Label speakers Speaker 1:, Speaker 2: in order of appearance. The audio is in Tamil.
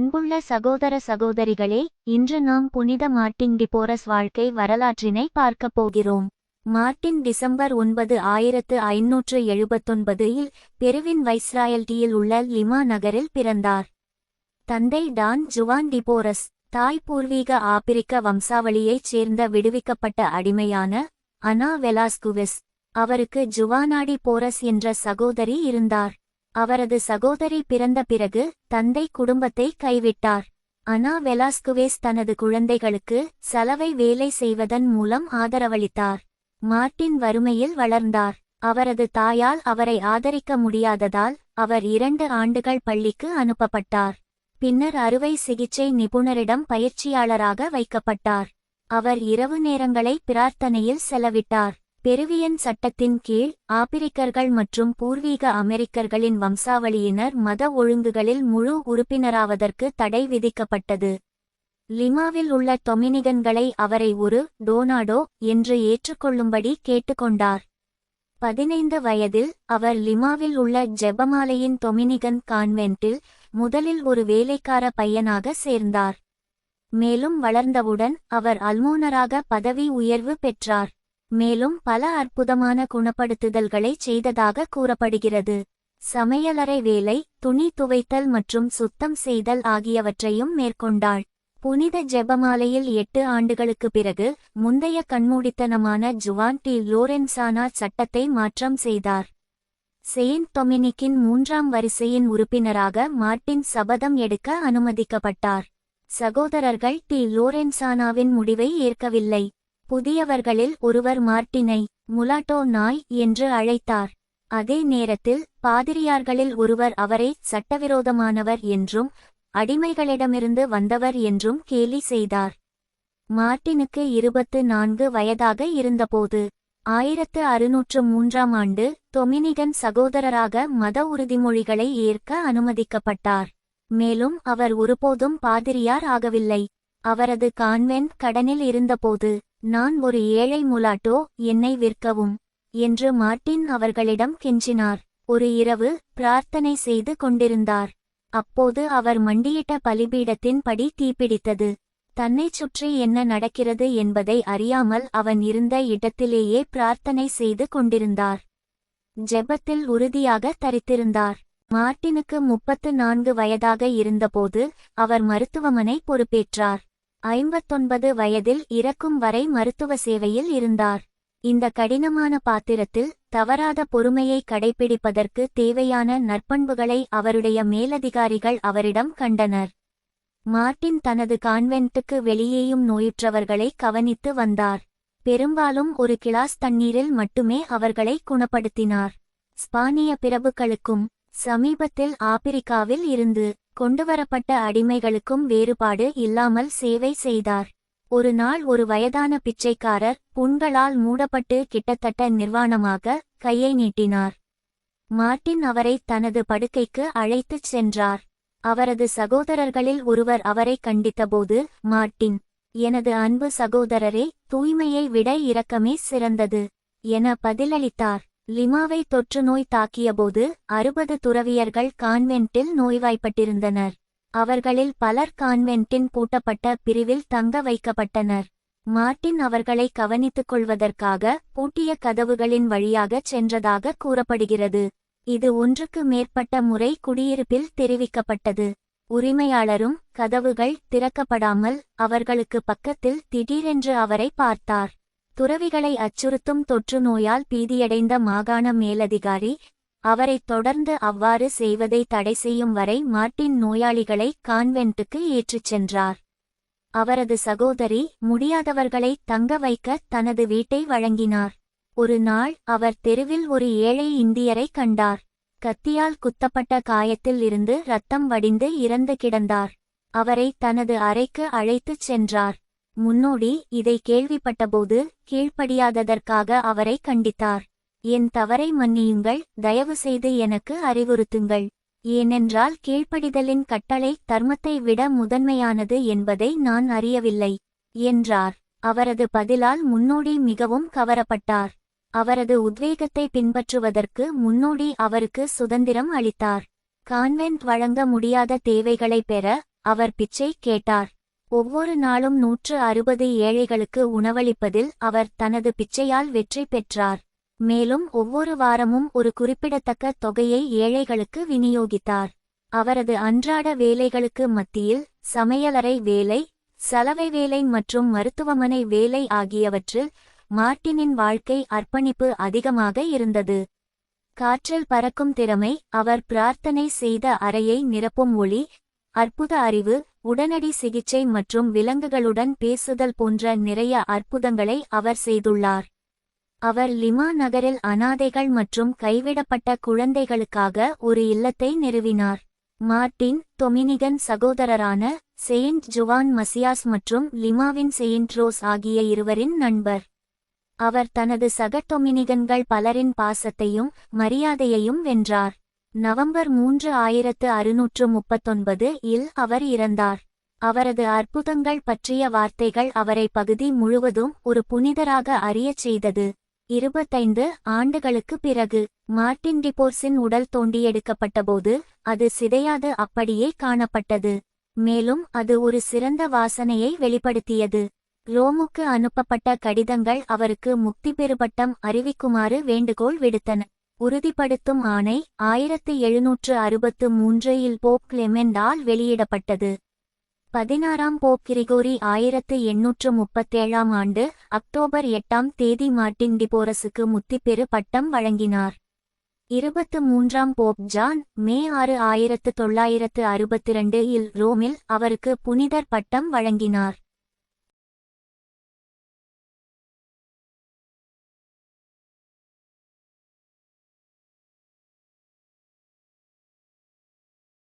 Speaker 1: அன்புள்ள சகோதர சகோதரிகளே இன்று நாம் புனித மார்ட்டின் டிபோரஸ் வாழ்க்கை வரலாற்றினை பார்க்கப் போகிறோம். மார்ட்டின் டிசம்பர் ஒன்பது ஆயிரத்து ஐநூற்று எழுபத்தொன்பதில் பெருவின் வைஸ்ராயல்டியில் உள்ள லிமா நகரில் பிறந்தார். தந்தை டான் ஜுவான் டிபோரஸ் தாய் பூர்வீக ஆப்பிரிக்க வம்சாவளியைச் சேர்ந்த விடுவிக்கப்பட்ட அடிமையான அனா வெலாஸ்குவிஸ் அவருக்கு ஜுவானாடி போரஸ் என்ற சகோதரி இருந்தார். அவரது சகோதரி பிறந்த பிறகு தந்தை குடும்பத்தை கைவிட்டார். அனா வெலாஸ்குவேஸ் தனது குழந்தைகளுக்கு சலவை வேலை செய்வதன் மூலம் ஆதரவளித்தார். மார்ட்டின் வறுமையில் வளர்ந்தார். அவரது தாயால் அவரை ஆதரிக்க முடியாததால் அவர் இரண்டு ஆண்டுகள் பள்ளிக்கு அனுப்பப்பட்டார். பின்னர் அறுவை சிகிச்சை நிபுணரிடம் பயிற்சியாளராக வைக்கப்பட்டார். அவர் இரவு நேரங்களை பிரார்த்தனையில் செலவிட்டார். பெருவியன் சட்டத்தின் கீழ் ஆப்பிரிக்கர்கள் மற்றும் பூர்வீக அமெரிக்கர்களின் வம்சாவளியினர் மத ஒழுங்குகளில் முழு உறுப்பினராவதற்கு தடை விதிக்கப்பட்டது. லிமாவில் உள்ள டொமினிகன்களை அவரை ஒரு டோனாடோ என்று ஏற்றுக்கொள்ளும்படி கேட்டுக்கொண்டார். பதினைந்து வயதில் அவர் லிமாவில் உள்ள ஜெபமாலையின் டொமினிகன் கான்வென்ட்டில் முதலில் ஒரு வேலைக்கார பையனாக சேர்ந்தார். மேலும் வளர்ந்தவுடன் அவர் அல்மோனராக பதவி உயர்வு பெற்றார். மேலும் பல அற்புதமான குணப்படுத்துதல்களை செய்ததாக கூறப்படுகிறது. சமையலறை வேலை துணி துவைத்தல் மற்றும் சுத்தம் செய்தல் ஆகியவற்றையும் மேற்கொண்டாள். புனித ஜெபமாலையில் எட்டு ஆண்டுகளுக்கு பிறகு முந்தைய கண்மூடித்தனமான ஜுவான் டி. லோரென்சானா சட்டத்தை மாற்றம் செய்தார். செயின்ட் டொமினிக்கின் மூன்றாம் வரிசையின் உறுப்பினராக மார்ட்டின் சபதம் எடுக்க அனுமதிக்கப்பட்டார். சகோதரர்கள் டி. லோரென்சானாவின் முடிவை ஏற்கவில்லை. புதியவர்களில் ஒருவர் மார்ட்டினை முலாட்டோ நாய் என்று அழைத்தார். அதே நேரத்தில் பாதிரியார்களில் ஒருவர் அவரை சட்டவிரோதமானவர் என்றும் அடிமைகளிடமிருந்து வந்தவர் என்றும் கேலி செய்தார். மார்ட்டினுக்கு இருபத்து நான்கு வயதாக இருந்தபோது ஆயிரத்து அறுநூற்று மூன்றாம் ஆண்டு தொமினிகன் சகோதரராக மத உறுதிமொழிகளை ஏற்க அனுமதிக்கப்பட்டார். மேலும் அவர் ஒருபோதும் பாதிரியார் ஆகவில்லை. அவரது கான்வென்ட் கடனில் இருந்தபோது நான் ஒரு ஏழை முலாட்டோ என்னை விற்கவும் என்று மார்ட்டின் அவர்களிடம் கெஞ்சினார். ஒரு இரவு பிரார்த்தனை செய்து கொண்டிருந்தார். அப்போது அவர் மண்டியிட்ட பலிபீடத்தின் படி தீப்பிடித்தது. தன்னைச் சுற்றி என்ன நடக்கிறது என்பதை அறியாமல் அவன் இருந்த இடத்திலேயே பிரார்த்தனை செய்து கொண்டிருந்தார். ஜெபத்தில் உறுதியாக தரித்திருந்தார். மார்ட்டினுக்கு முப்பத்து நான்கு வயதாக இருந்தபோது அவர் மருத்துவமனை பொறுப்பேற்றார். ஐம்பத்தொன்பது வயதில் இறக்கும் வரை மருத்துவ சேவையில் இருந்தார். இந்த கடினமான பாத்திரத்தில் தவறாத பொறுமையை கடைபிடிப்பதற்கு தேவையான நற்பண்புகளை அவருடைய மேலதிகாரிகள் அவரிடம் கண்டனர். மார்ட்டின் தனது கான்வென்ட்டுக்கு வெளியேயும் நோயுற்றவர்களை கவனித்து வந்தார். பெரும்பாலும் ஒரு கிளாஸ் தண்ணீரில் மட்டுமே அவர்களை குணப்படுத்தினார். ஸ்பானிய பிரபுக்களுக்கும் சமீபத்தில் ஆப்பிரிக்காவில் இருந்து கொண்டுவரப்பட்ட அடிமைகளுக்கும் வேறுபாடு இல்லாமல் சேவை செய்தார். ஒரு நாள் ஒரு வயதான பிச்சைக்காரர் புண்களால் மூடப்பட்டு கிட்டத்தட்ட நிர்வாணமாக கையை நீட்டினார். மார்ட்டின் அவரை தனது படுக்கைக்கு அழைத்துச் சென்றார். அவரது சகோதரர்களில் ஒருவர் அவரை கண்டித்தபோது மார்ட்டின் எனது அன்பு சகோதரரே தூய்மையை விட இரக்கமே சிறந்தது என பதிலளித்தார். லிமாவை தொற்றுநோய் தாக்கியபோது அறுபது துறவியர்கள் கான்வென்ட்டில் நோய்வாய்ப்பட்டிருந்தனர். அவர்களில் பலர் கான்வென்ட்டின் பூட்டப்பட்ட பிரிவில் தங்க வைக்கப்பட்டனர். மார்ட்டின் அவர்களை கவனித்துக் கொள்வதற்காக பூட்டிய கதவுகளின் வழியாகச் சென்றதாக கூறப்படுகிறது. இது ஒன்றுக்கு மேற்பட்ட முறை குடியிருப்பில் தெரிவிக்கப்பட்டது. உரிமையாளரும் கதவுகள் திறக்கப்படாமல் அவர்களுக்கு பக்கத்தில் திடீரென்று அவரை பார்த்தார். துறவிகளை அச்சுறுத்தும் தொற்று நோயால் பீதியடைந்த மாகாண மேலதிகாரி அவரைத் தொடர்ந்து அவ்வாறு செய்வதை தடை செய்யும் வரை மார்ட்டின் நோயாளிகளை கான்வென்ட்டுக்கு ஏற்றுச் சென்றார். அவரது சகோதரி முடியாதவர்களை தங்க வைக்க தனது வீட்டை வழங்கினார். ஒரு நாள் அவர் தெருவில் ஒரு ஏழை இந்தியரை கண்டார். கத்தியால் குத்தப்பட்ட காயத்தில் இருந்து ரத்தம் வடிந்து இறந்து கிடந்தார். அவரை தனது அறைக்கு அழைத்துச் சென்றார். முன்னோடி இதை கேள்விப்பட்டபோது கீழ்ப்படியாததற்காக அவரை கண்டித்தார். என் தவறை மன்னியுங்கள் தயவு செய்து எனக்கு அறிவுறுத்துங்கள். ஏனென்றால் கீழ்ப்படிதலின் கட்டளை தர்மத்தை விட முதன்மையானது என்பதை நான் அறியவில்லை என்றார். அவரது பதிலால் முன்னோடி மிகவும் கவரப்பட்டார். அவரது உத்வேகத்தை பின்பற்றுவதற்கு முன்னோடி அவருக்கு சுதந்திரம் அளித்தார். கான்வென்ட் வழங்க முடியாத தேவைகளை பெற அவர் பிச்சை கேட்டார். ஒவ்வொரு நாளும் நூற்று அறுபது ஏழைகளுக்கு உணவளிப்பதில் அவர் தனது பிச்சையால் வெற்றி பெற்றார். மேலும் ஒவ்வொரு வாரமும் ஒரு குறிப்பிடத்தக்க தொகையை ஏழைகளுக்கு விநியோகித்தார். அவரது அன்றாட வேலைகளுக்கு மத்தியில் சமையலறை வேலை சலவை வேலை மற்றும் மருத்துவமனை வேலை ஆகியவற்றில் மார்ட்டினின் வாழ்க்கை அர்ப்பணிப்பு அதிகமாக இருந்தது. காற்றில் பறக்கும் திறமை அவர் பிரார்த்தனை செய்த அறையை நிரப்பும் ஒளி அற்புத அறிவு உடனடி சிகிச்சை மற்றும் விலங்குகளுடன் பேசுதல் போன்ற நிறைய அற்புதங்களை அவர் செய்துள்ளார். அவர் லிமா நகரில் அனாதைகள் மற்றும் கைவிடப்பட்ட குழந்தைகளுக்காக ஒரு இல்லத்தை நிறுவினார். மார்ட்டின் தொமினிகன் சகோதரரான செயின்ட் ஜுவான் மசியாஸ் மற்றும் லிமாவின் செயின்ட் ரோஸ் ஆகிய இருவரின் நண்பர். அவர் தனது சக டொமினிகன்கள் பலரின் பாசத்தையும் மரியாதையையும் வென்றார். நவம்பர் மூன்று ஆயிரத்து அறுநூற்று முப்பத்தொன்பது இல் அவர் இறந்தார். அவரது அற்புதங்கள் பற்றிய வார்த்தைகள் அவரை பகுதி முழுவதும் ஒரு புனிதராக அறியச் செய்தது. இருபத்தைந்து ஆண்டுகளுக்கு பிறகு மார்ட்டின் டிபோர்ஸின் உடல் தோண்டியெடுக்கப்பட்டபோது அது சிதையாது அப்படியே காணப்பட்டது. மேலும் அது ஒரு சிறந்த வாசனையை வெளிப்படுத்தியது. ரோமுக்கு அனுப்பப்பட்ட கடிதங்கள் அவருக்கு முக்தி பெறுபட்டம் அறிவிக்குமாறு வேண்டுகோள் விடுத்தன. உறுதிப்படுத்தும் ஆணை ஆயிரத்து எழுநூற்று அறுபத்து மூன்று இல் போப் கிளெமெண்டால் வெளியிடப்பட்டது. பதினாறாம் போப் கிரிகோரி ஆயிரத்து எண்ணூற்று முப்பத்தேழாம் ஆண்டு அக்டோபர் எட்டாம் தேதி மார்ட்டின் டிபோரஸுக்கு முத்திப்பெரு பட்டம் வழங்கினார். இருபத்து மூன்றாம் போப் ஜான் மே ஆறு ஆயிரத்து தொள்ளாயிரத்து அறுபத்திரண்டு இல் ரோமில் அவருக்கு புனிதர் பட்டம் வழங்கினார்.